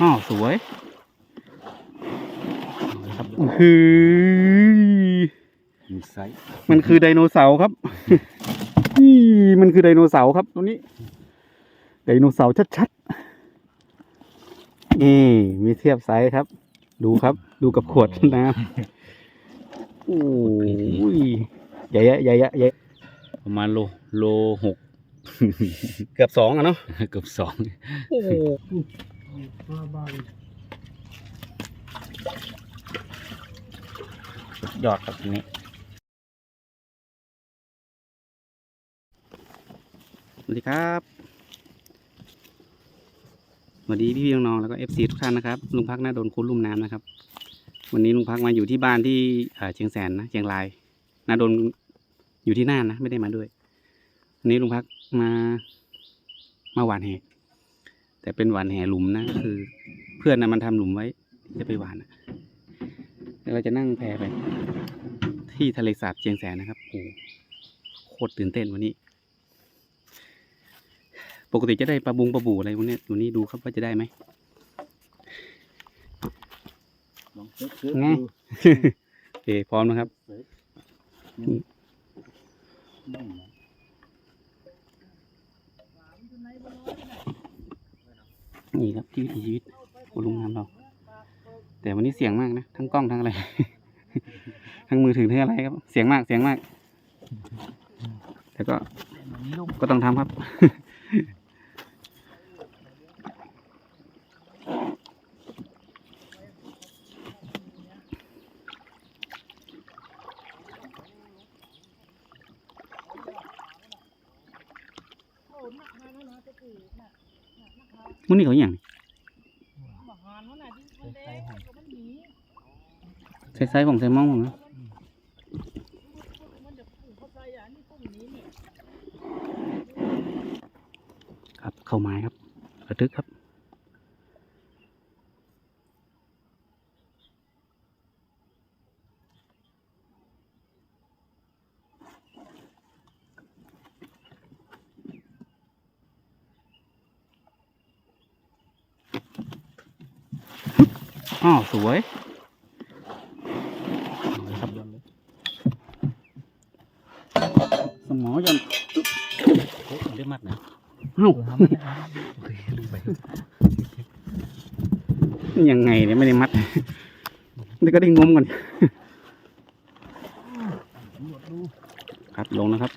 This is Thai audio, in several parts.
อ้าวสวยครับคือมีไซส์มันคือไดโนเสาร์ครับนี่มันคือไดโนเสาร์ครับตัวนี้ ไดโนเสาร์ชัดๆนี่มีเทียบไซส์ครับ ดูครับ ดูกับขวดน้ำโอ้ยใหญ่ๆใหญ่ๆใหญ่ประมาณโลโลหกเกือบสองอะเนาะเกือบสองโอ้ หยอดครับนี้ สวัสดีครับสวัสดีพี่พี่ๆน้องๆแล้วก็เอฟซีทุกท่านนะครับ ลุงพักนาโดนคุ้นลุ่มน้ำนะครับ วันนี้ลุงพักมาอยู่ที่บ้านที่เชียงแสนนะเชียงรายนาโดนอยู่ที่น่านนะ ไม่ได้มาด้วยวันนี้ลุงพักมามาหวานแห แต่เป็นหวานแหหลุมนะก็คือ เพื่อนนะมันทำหลุมไว้จะไปหวานนะแล้วเราจะนั่งแพไป ที่ทะเลสาบเชียงแสนนะครับโอ้โหโคตรตื่นเต้นวันนี้ ปกติจะได้ปลาบุงปลาบูอะไรพวกเนี้ยวันนี้ดูครับว่าจะได้ไหมลองเช็คเช็คไงดูโอเคพร้อมนะครับได้ไหม นี่ครับที่วิถีชีวิตขอลุงน้ำเรา แต่วันนี้เสียงมากนะ ทั้งกล้องทั้งอะไร ทั้งมือถือทั้งอะไรครับ เสียงมากเสียงมาก แต่ก็ก็ต้องทำครับ มันนี่เขาอย่างใส่ไซส์ของใส่มองผมนะครับเข้าไม้ครับระทึกครับ อ้าวสวยครับสมอยันเฮ้ยมันได้มัดนะเอ้าโอเคลืมไปยังไงเนี่ยไม่ได้มัดนี่ก็ได้งมก่อนครับลงนะครับ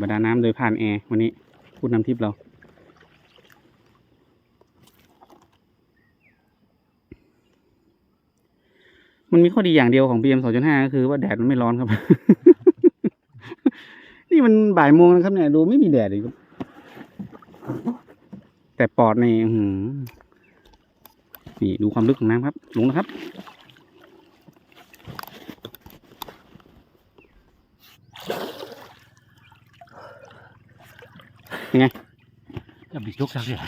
บรรดาน้ำโดยผ่านแอร์วันนี้พูดนำทิพย์เรา มันมีข้อดีอย่างเดียวของ PM 2.5 ก็คือว่าแดดมันไม่ร้อนครับ นี่มันบ่ายโมงนะครับเนี่ยดูไม่มีแดดเลยครับแต่ปอดในนี่ดูความลึกของน้ำครับ ลงนะครับไงจะบิดยกสักอย่าง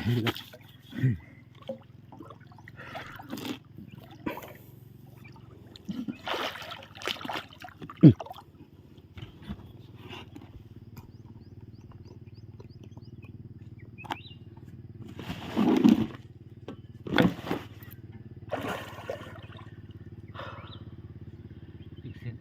อีกเส้น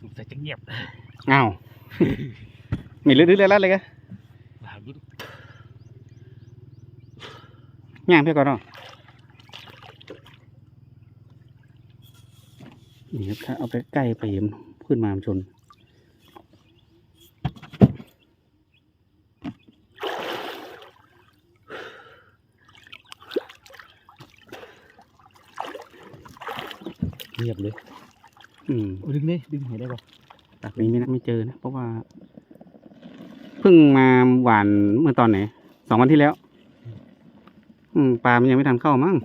สงสัยจะเงียบ อ้าว มีลึกๆเลยละเลยกะหายุดย่างเพื่อก่อนเนาะนี่ครับถ้าเอาไปใกล้ไปเห็นขึ้นมามันชนเงียบเลย อืมดึงเลยดึงหายได้ปะ ตักนี้ไม่น่าไม่เจอนะ เพราะว่าเพิ่งมาหวานเมื่อตอนไหนสองวันที่แล้ว อืมปลามันยังไม่ทันเข้ามั้ง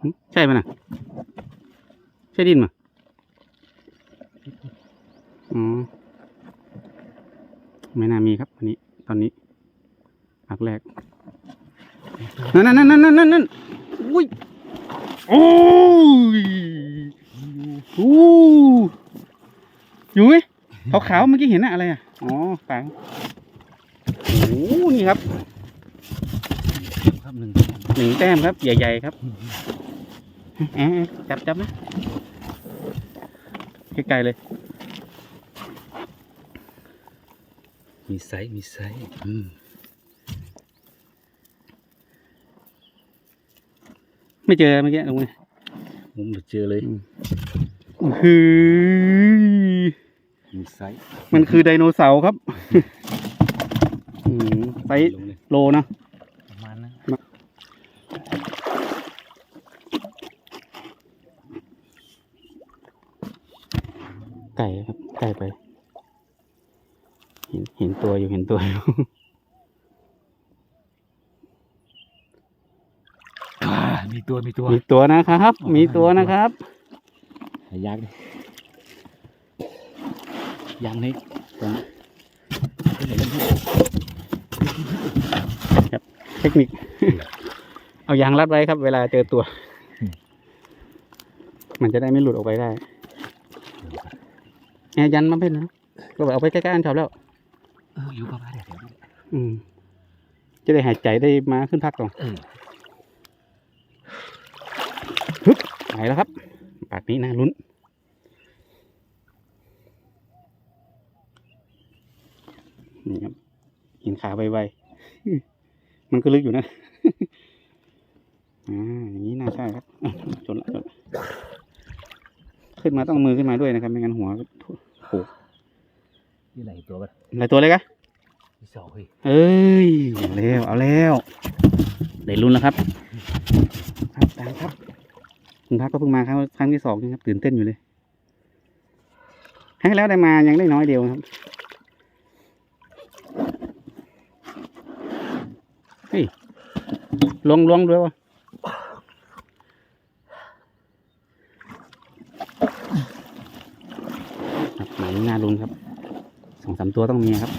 หึใช่ไหมน่ะใช่ดินมั้ยอ๋อไม่น่ามีครับอันนี้ ตอนนี้อักแรก นั่นนั่นนั่นนั่นนั่นนั่นอุ้ย โอ้ยโอ้อยู่ไหมขาวๆเมื่อกี้เห็นอะอะไรอะอ๋อปางโอ้โหนี่ครับครับหนึ่งหนึ่งแต้มครับ ใหญ่ๆครับแอะจับจับนะไกลๆเลย มีไซส์มีไซส์อืม ไม่เจอเมื่อกี้ลงไปผมมาเจอเลยคือมีไซส์มันคือไดโนเสาร์ครับอืมไซส์ลงเลยโลนะประมาณนั้นไก่ครับไก่ไป เห็นเห็นตัวอยู่เห็นตัวอยู่ อ่า มีตัวมีตัวมีตัวนะครับ มีตัวนะครับหายากเลยยังนี่ตรงนี้เดี๋ยวเล่นที่เทคนิค เอายางรัดไว้ครับ เวลาเจอตัว มันจะได้ไม่หลุดออกไปได้แอร์ยันมาเป็นนะก็แบบเอาไปใกล้ๆอันชอบแล้วเอออยู่ประมาณเดี๋ยวเดี๋ยวเดี๋ยวอืมจะได้หายใจได้มาขึ้นพักก่อน เออไปแล้วครับ ปากนี้นะลุ้น นี่ครับเห็นขาไวๆมันก็ลึกอยู่นะ อ่า อย่างนี้น่าใช่ครับอะจนละจนละขึ้นมาต้องเอามือขึ้นมาด้วยนะครับ ไม่งั้นหัวก็โขกนี่ไหนตัวปะอะไรตัวเลยกะมีสองเฮ้ยเอ้ยเอาแล้ว เอาแล้ว ได้ลุ้นแล้วครับ ครับตามครับ คุณพักก็เพิ่งมาครั้งครั้งที่สองนะครับตื่นเต้นอยู่เลยให้แล้วได้มายังได้น้อยเดียวครับเฮ้ยลวงลวงด้วยวะหมายนี้น่าลุนครับสองสามตัวต้องมีครับ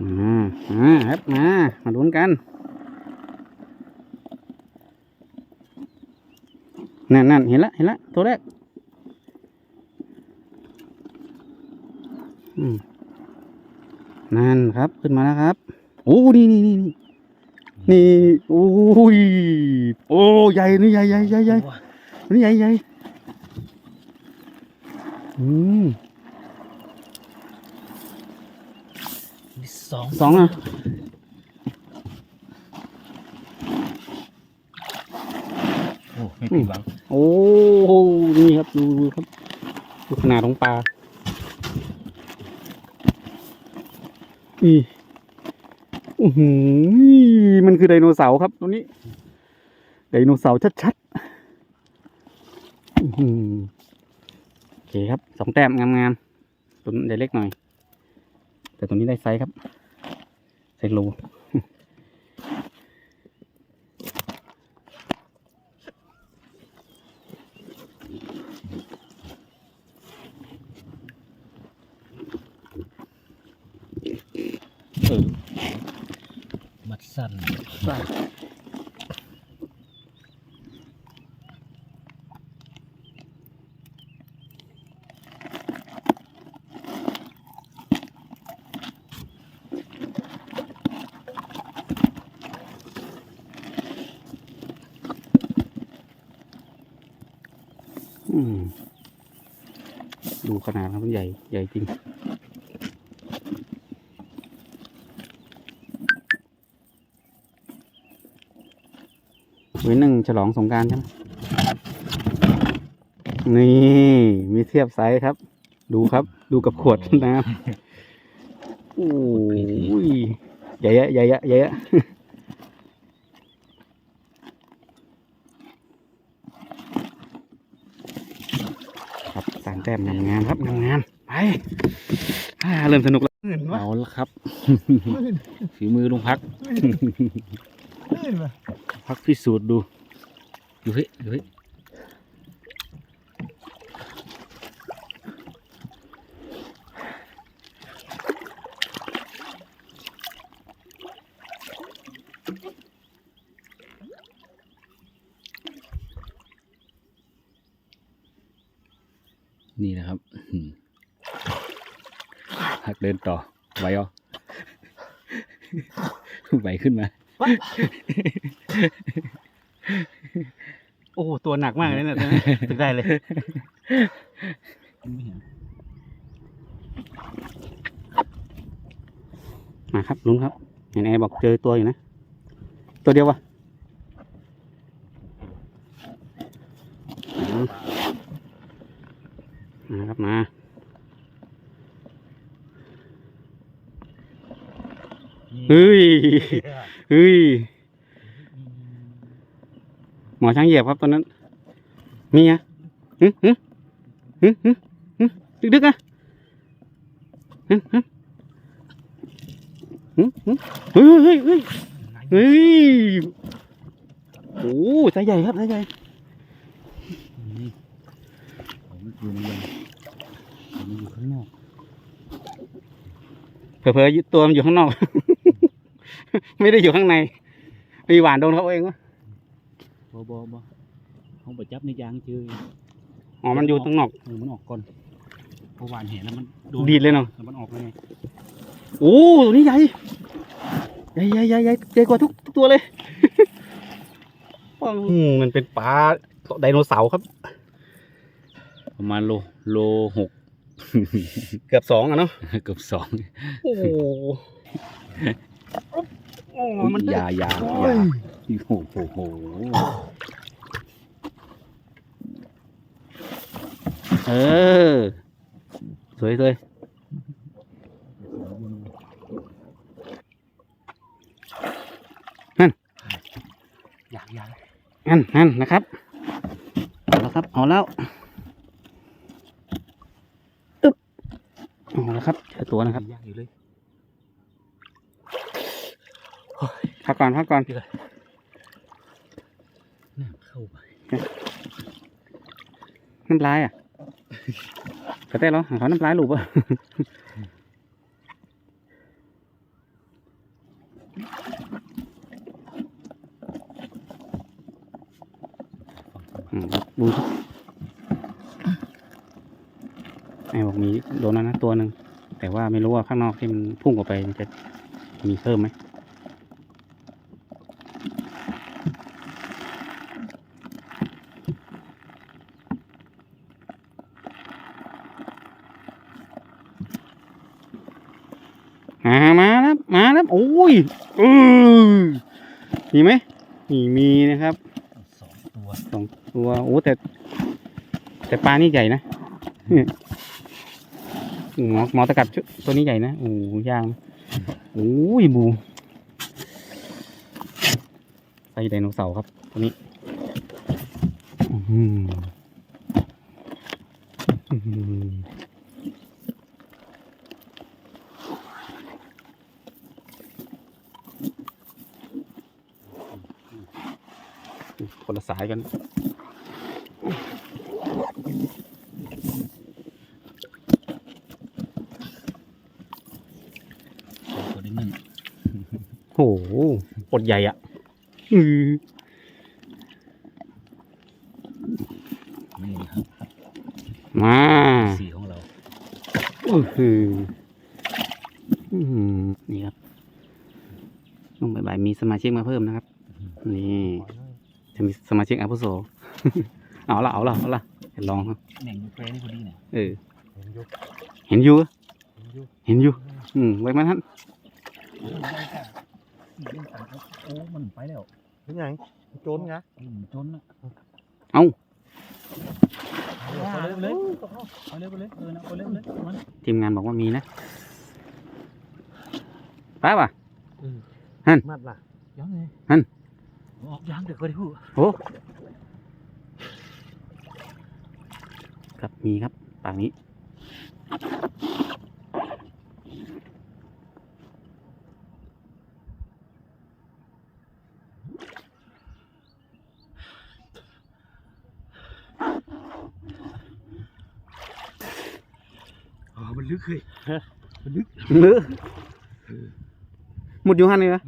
อ่าอ่าครับมามาลุ้นกัน นั่นนั่นเห็นละเห็นละ ตัวแรก อืม นั่นครับ ขึ้นมาแล้วครับ โอ้นี่นี่นี่นี่นี่โอ้ยโอ้ใหญ่นี่ใหญ่ใหญ่ใหญ่ใหญ่นี่ใหญ่ใหญ่อืมมีสองสองอะ โอ้ ไม่ผิดหวังโอ้โหนี่ครับดูดูครับดูขนาดของปลาอีอือหือมันคือไดโนเสาร์ครับตัวนี้ ไดโนเสาร์ชัดๆอื้อหือโอเคครับสองแต้มงามๆตัวนี้เล็กหน่อย แต่ตัวนี้ได้ไซส์ครับไซส์โล เออมัดสั้น อืมดู ขนาดครับมันใหญ่ใหญ่จริงเว้นหนึ่งฉลองสงกรารใช่ไหมนี่ มีเทียบไซส์ครับ ดูครับ ดูกับขวดน้ำโอ้ยใหญ่อะใหญ่อะใหญ่ อะามแต้มงามๆครับงามๆไปอ่าเริ่มสนุกแล้วเอาละครับฝีมือลุงพัก พักพิสูจน์ดูดูเฮ้ยดูเฮ้ย นี่นะครับอืมพักเดินต่อไหวเหรอไหวขึ้นมา โอ้ตัวหนักมากเลยเนี่ยถึงได้เลยมาครับลุงครับเห็นแอบอกเจอตัวอยู่นะ ตัวเดียววะอืมมาครับมา เฮ้ยเฮ้ยหมอช้างเหยียบครับตอนนั้นมีอะฮึฮึฮึฮึฮึดึกดึกๆอะฮึฮึฮึฮึเฮ้ยเฮ้ยเฮ้ยเฮ้ยโอ้สายใหญ่ครับสายใหญ่นี่ผมอยู่ในยังผมอยู่ข้างนอกเผลอๆยึดตัวมันอยู่ข้างนอก ไม่ได้อยู่ข้างในมีหวานโดนเขาเองวะบอบอบอเขาไปจับในยางเจออ๋อมันอยู่ข้างนอกเออมันออกก่อนเพราะหวานเห็นแล้วมันโนดีดเลยเนาะแล้วมันออกเลยไงโอ้ตัวนี้ใหญ่ใหญ่ใหญ่ใหญ่ใหญ่ใหญ่กว่าทุกทุกตัวเลยอืมมันเป็นปลาไดโนเสาร์ครับ ประมาณโลโลหกเกือบสองอะเนาะเกือบสองโอ้ โอ้มันยายาโอ้ยาโอ้โหโหเออ สวยเลยยางยางนั่นนั่นนะครับเอาแล้วครับเอาแล้วตึ๊บเอาแล้วครับเจอตัวนะครับ ยางอยู่เลย พักก่อนพักก่อนน่าเข้าไปน้ำลายอะกระเต้เหรอเขาน้ำลายหลุบอะอืมดูสิไอ้บอกมีโดนแล้วนะตัวหนึ่งแต่ว่าไม่รู้ว่าข้างนอกที่มันพุ่งออกไปมันจะมีเพิ่มไหม มามาแล้วมาแล้วโอ้ยเออมีไหมมีมีนะครับสองตัวสองตัวโอ้แต่ แต่ปลานี่ใหญ่นะเนี่ยหมอหมอตะกัดชุดตัวนี้ใหญ่นะโอ้ย่างโอ้ยบูไส้ไดโนเสาร์ครับตัวนี้อื้อหืออื้อหือคนละสายกัน ตัวนี้หนึ่งโอ้โหปดใหญ่อะอือนี่นะครับ มาสีของเราอือหืออื้อหือนี่ครับช่วงบ่ายๆมีสมาชิกมาเพิ่มนะครับ นี่ จะมีสมาชิกอาวุโส เอาละเอาละเอาละเดี๋ยวลองครับแหน่งยูเครนนี่พอดีเนี่ยเออเห็นอยู่อะเห็นอยู่อืมไว้มันท่านโอ้มันไปแล้วเป็นไงโจนไงอืมจนละเอ้าเอาเร็วเลยเอาเร็วไปเลยเออนะเอาเร็วเลยมันทีมงานบอกว่ามีนะป้าป่ะมัดล่ะยังไงนั่น ออกยังเดี๋ยวก็ได้พูดโอ้ครับมีครับปากนี้อ๋อมันลึกเลยหรือหมุดอยู่หันเลยนะ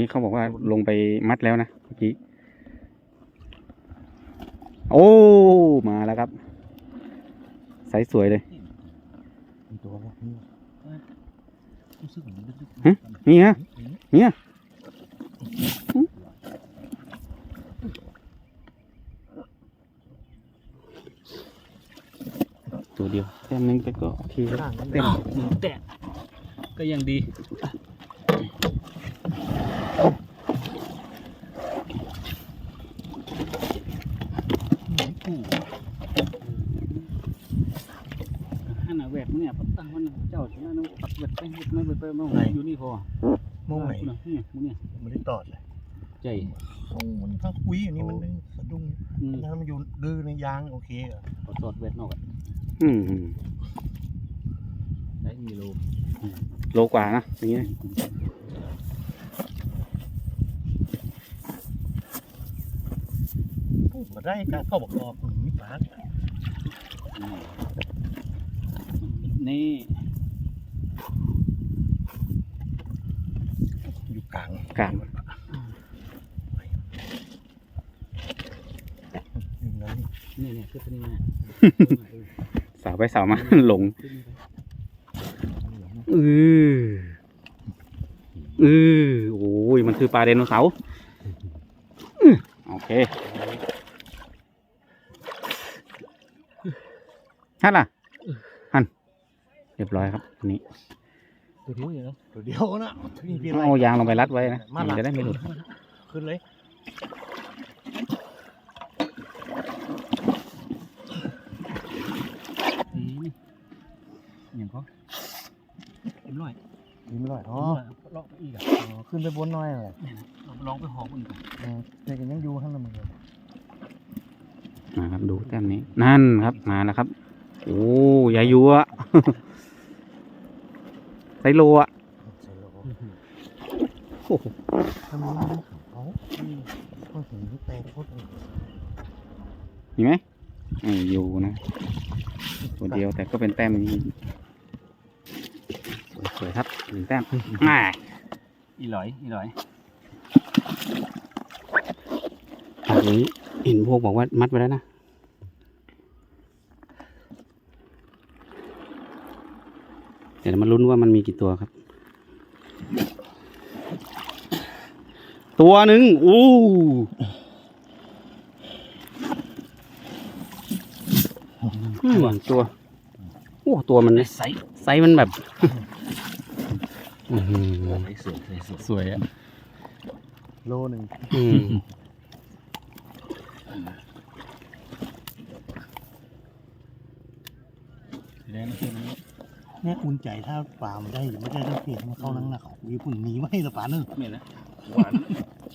นี่เขาบอกว่าลงไปมัดแล้วนะเมื่อกี้ โอ้ มาแล้วครับไซส์สวยเลยมีตัวอะไรนี่รู้สึกเหมือนมันลึกฮะนี่ฮะเนี่ยตัวเดียวแต้มนึงแต่ก็โอเคแล้วต่างกันเต็มหนึ่งแตะก็ยังดี ฮันน่ะแหวกมัน เนี่ยปัดตั้งมันน่ะเจ้าชนะน้องปัดแหวกไปเฮ็ดไม่ไปไปมาอยู่นี่พอมุมไหนน่ะเนี่ยมึงเนี่ยไม่ได้ตอดเลยใจโอ้มันทั้งคุยอันนี้มันได้สะดุ้งอืมถ้ามันอยู่ดื้อในยางโอเคอะขอตอดแหวกนอกอะอืมได้มีโลโลกว่านะอย่างเงี้ยพูดมาได้การเข้าบอกออกอืมมีปาก นี่อยู่กลางกลางอยู่ไหนนี่เนี่ยคือตัวนี้นะสาวไปสาวมาหลงเออเออโอ้ยมันคือปลาไดโนเสาร์อื้อโอเคฮันล่ะฮันเรียบร้อยครับอันนี้ตัวเดียวอย่างนั้นตัวเดียวนะนี่พี่ไร เอายางลงไปรัดไว้นะมามันละจะได้ไม่หลุดขึ้นเลยนี่อย่างเขาเรียบร้อยยิ้มอร่อยเรีอ๋ยอบร้อยเลาะไปอีกอะอ๋อขึ้นไปบนหน้อยเลยเราลองไปหอมันก่อนอืมแต่ก็ยังอยู่ข้างในมันเลยนะครับดูแต้มนี้นั่นครับมาแล้วครับ โอ้ยายยัว ไซโลอะใส่โลโอ้โหทำไมมันเป็นเขาเขาถึงแปลงโคตรเลยมีไหมไม่อยู่นะ ตัวเดียวแต่ก็เป็นแต้มนี้สวยๆครับหนึ่งแต้มอ่าอีหลอยอีหลอยอันนี้เห็นพวกบอกว่ามัดไว้แล้วนะ ดี๋ยวมาลุ้นว่ามันมีกี่ตัวครับ ตัวหนึ่งอู้อืมตัวโอ้ตัวมันใส่ไซส์มันแบบอื้อหือใส่สวยใส่สวยสวยอะโลหนึ่งอืมแล้วนะคือมัน เนี่ยอุ่นใจถ้าปลามันได้อยู่ไม่ได้ต้องเพียงมาเข้านั่งหน้าเขาวีปุ่นหนีไม่ละปลาเนอะไม่นะหวาน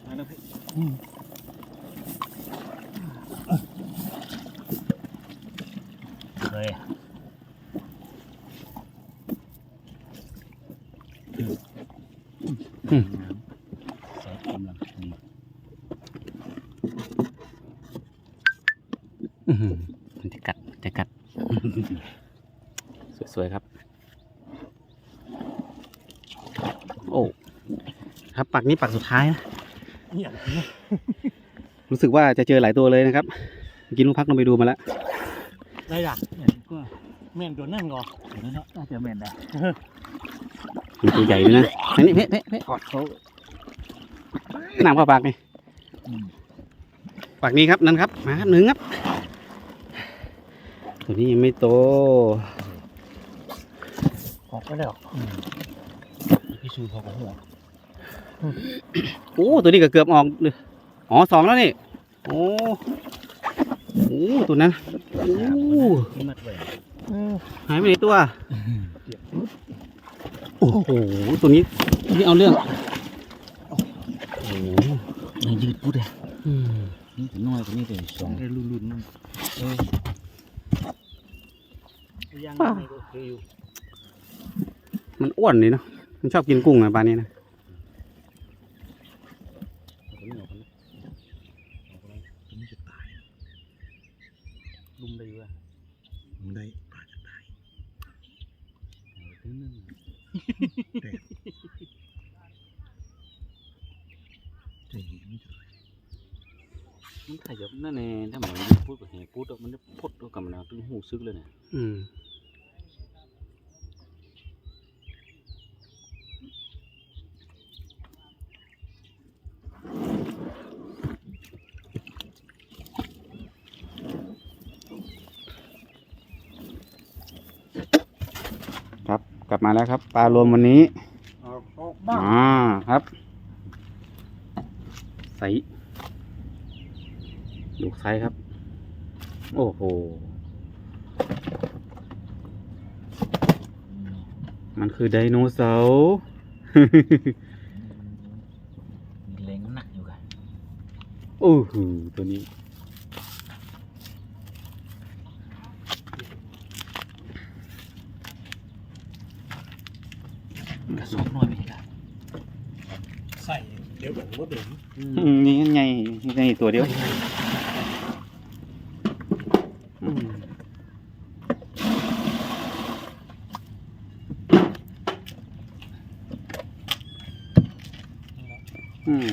มาแล้วพี่อืมเคยใส่กำลังดีอื้อหือมันจะกัดจะกัด สวยๆครับ โอ้ ครับ ปักนี้ปักสุดท้ายนะเนี่ยรู้สึกว่าจะเจอหลายตัวเลยนะครับเมื่อกินลูกพักลงไปดูมาแล้วได้จ้ะเนี่ยก็แม่นตัวนั่นก่อนเดี๋ยวนั้นน่าจะแม่นได้มันตัวใหญ่ด้วยนะอันนี้เพ่เพ่เพ่กอดเขาน้ำเข้าปากนี่ปากนี้ครับนั่นครับมาครับหนึ่งครับ ตัวนี้ยังไม่โตออกไม่ได้หรอกสูพอกับหัว โอ้ตัวนี้ก็เกือบออกเลยอ๋อสองแล้วนี่ โอ้โอ้ตัวนั้นโอ้ที่มัดไว้หายไปไหนตัว โอ้โห ตัวนี้ตัวนี้เอาเรื่อง โอ้โหมันยืดปุ๊ดเลยอืมนี่ถึงน้อยกว่านี้เลยสองได้รุ่นๆนั่นเออยังไม่โอเคอยู่มันอ้วนเลยเนาะ มันชอบกินกุ้งอะปลานี้นะ ตัวนี้ออกกันนะออกกันนะตัวนี้จะตาย ลุมได้อยู่อะมันได้ปลาจะตายเอาตัวนึงจะเห็นไม่ได้มันขยับนั่นเองถ้าหมอนพูดกับเหพูดมันจะพดกับมันเอาตึ้งหูซึกเลยเนี่ยอืม ครับ กลับ มาแล้วครับ ปลารวมวันนี้ออกออกบ้างอ่าครับ ใสดูไซส์ครับ โอ้โห มันคือไดโนเสาร์มีแรงน้ำหนักอยู่กันโอ้โหตัวนี้ กระ สอบน้อยไปละใส่เดี๋ยวผมก็เดี๋ยวอืมนี่ไงไงตัวเดียวอืมอืม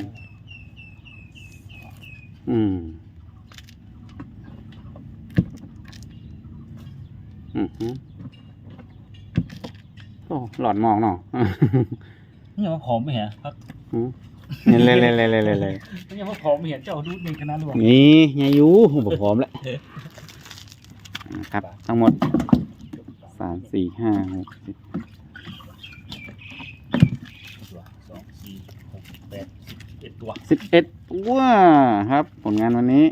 อืม อืมฮึโอ้ หลอดมองเนาะนี่ยังว่าผอมไม่เห็นพักอืมเลยเลยเลยเลยเลยเลยนี่ยังว่าผอมไม่เห็นเจ้าดูในคณะหลวงนี่ยายุผมพร้อมแล้วนะครับทั้งหมดสามสี่ห้าหกเจ็ดตัวสองสี่หกแปดสิบเอ็ดตัวสิบเอ็ดว้าครับ ผลงานวันนี้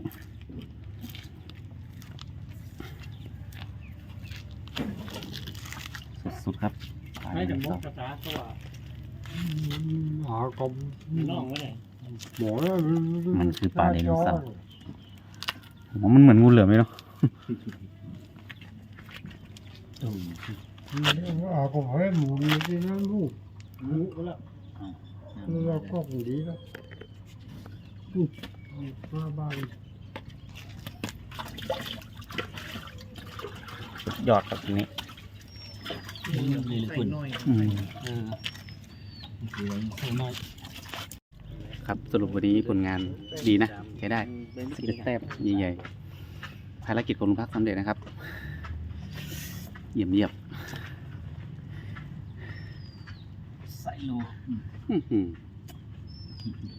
สุดๆครับ ไม่จะมกภาษาตัวหากบน้องไว้ไหนหมอมันคือปลาไดโนเสาร์ผมว่ามันเหมือนงูเหลือมไหมเนาะอาก็ให้หมูมีที่นั่นลูกหมูก็แล้วเราก็คงดีแล้วมาบ้านยอดแบบนี้ เลยคุณอืมเออคือไว้น้อยครับสรุปวันนี้ผลงานดีนะใช้ได้สิบเอ็ดแต้มใหญ่ๆภารกิจของลุงพักสำเร็จนะครับ เยี่ยมเยี่ยมใส่โลอื้อหือ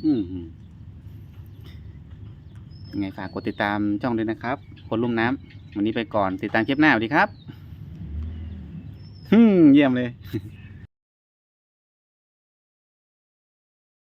อื้อหือยังไงฝากกดติดตามช่องด้วยนะครับ คนลุ่มน้ำวันนี้ไปก่อนติดตามคลิปหน้าสวัสดีครับฮึม เยี่ยมเลย